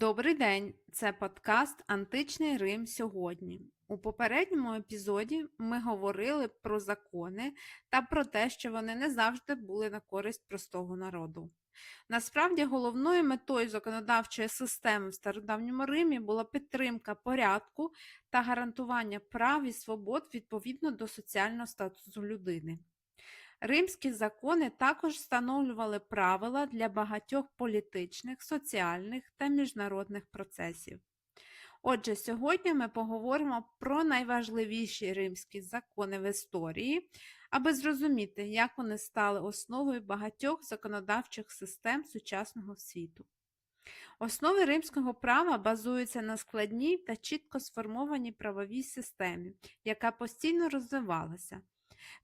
Добрий день! Це подкаст Античний Рим сьогодні. У попередньому епізоді ми говорили про закони та про те, що вони не завжди були на користь простого народу. Насправді, головною метою законодавчої системи в стародавньому Римі була підтримка порядку та гарантування прав і свобод відповідно до соціального статусу людини. Римські закони також встановлювали правила для багатьох політичних, соціальних та міжнародних процесів. Отже, сьогодні ми поговоримо про найважливіші римські закони в історії, аби зрозуміти, як вони стали основою багатьох законодавчих систем сучасного світу. Основи римського права базуються на складній та чітко сформованій правовій системі, яка постійно розвивалася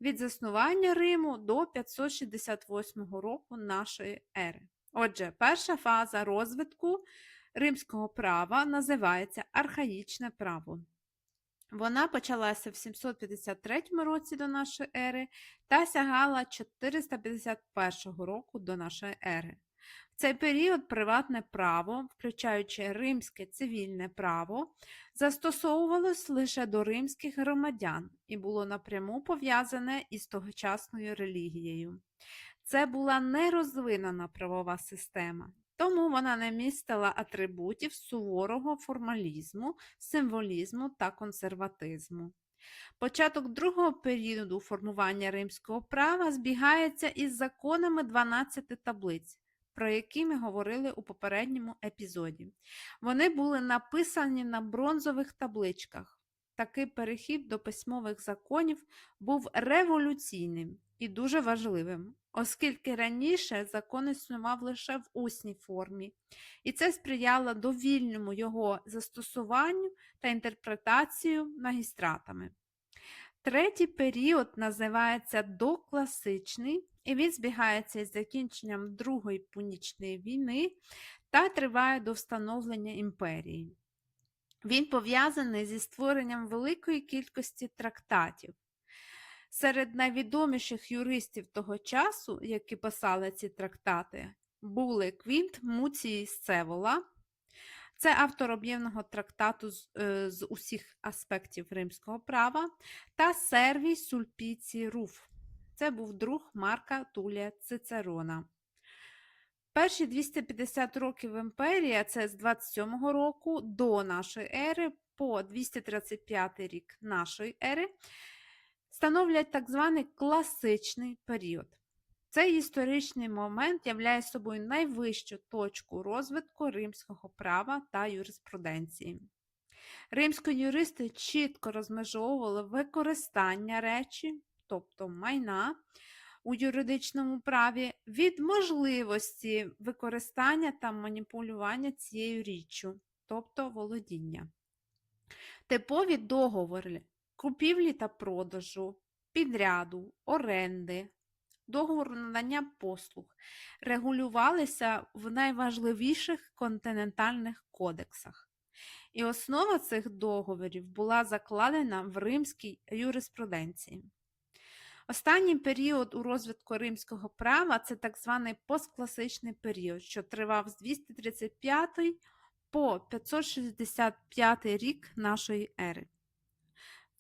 від заснування Риму до 568 року нашої ери. Отже, перша фаза розвитку римського права називається архаїчне право. Вона почалася в 753 році до нашої ери та сягала 451 року до нашої ери. В цей період приватне право, включаючи римське цивільне право, застосовувалось лише до римських громадян і було напряму пов'язане із тогочасною релігією. Це була нерозвинена правова система, тому вона не містила атрибутів суворого формалізму, символізму та консерватизму. Початок другого періоду формування римського права збігається із законами 12 таблиць про які ми говорили у попередньому епізоді. Вони були написані на бронзових табличках. Такий перехід до письмових законів був революційним і дуже важливим, оскільки раніше закон існував лише в усній формі, і це сприяло довільному його застосуванню та інтерпретацію магістратами. Третій період називається докласичний і він збігається із закінченням Другої Пунічної війни та триває до встановлення імперії. Він пов'язаний зі створенням великої кількості трактатів. Серед найвідоміших юристів того часу, які писали ці трактати, були Квінт Муцій Сцевола, це автор об'ємного трактату з, е, з усіх аспектів римського права, та Сервій Сульпіці Руф. Це був друг Марка Тулія Цицерона. Перші 250 років імперії, а це з 27 року до нашої ери по 235 рік нашої ери, становлять так званий класичний період. Цей історичний момент являє собою найвищу точку розвитку римського права та юриспруденції. Римські юристи чітко розмежовували використання речі, тобто майна у юридичному праві, від можливості використання та маніпулювання цією річчю, тобто володіння. Типові договори купівлі та продажу, підряду, оренди, договору надання послуг регулювалися в найважливіших континентальних кодексах. І основа цих договорів була закладена в римській юриспруденції. Останній період у розвитку римського права це так званий посткласичний період, що тривав з 235 по 565 рік нашої ери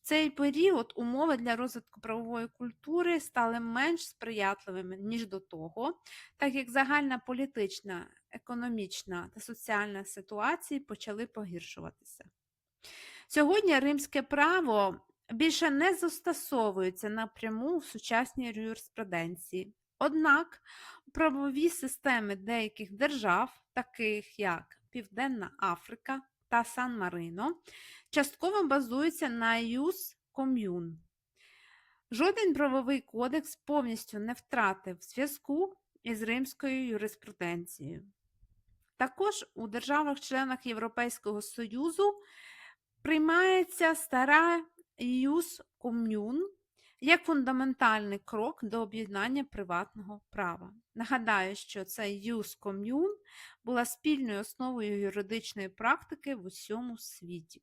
цей період умови для розвитку правової культури стали менш сприятливими, ніж до того, так як загальна політична, економічна та соціальна ситуації почали погіршуватися. Сьогодні римське право більше не застосовується напряму в сучасній юриспруденції. Однак правові системи деяких держав, таких як Південна Африка, та Сан-Марино частково базується на Юс Ком'юн. Жоден правовий кодекс повністю не втратив зв'язку із римською юриспруденцією. Також у державах-членах Європейського Союзу приймається стара Юс Ком'юн, як фундаментальний крок до об'єднання приватного права. Нагадаю, що цей юс ком'юн була спільною основою юридичної практики в усьому світі.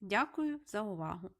Дякую за увагу!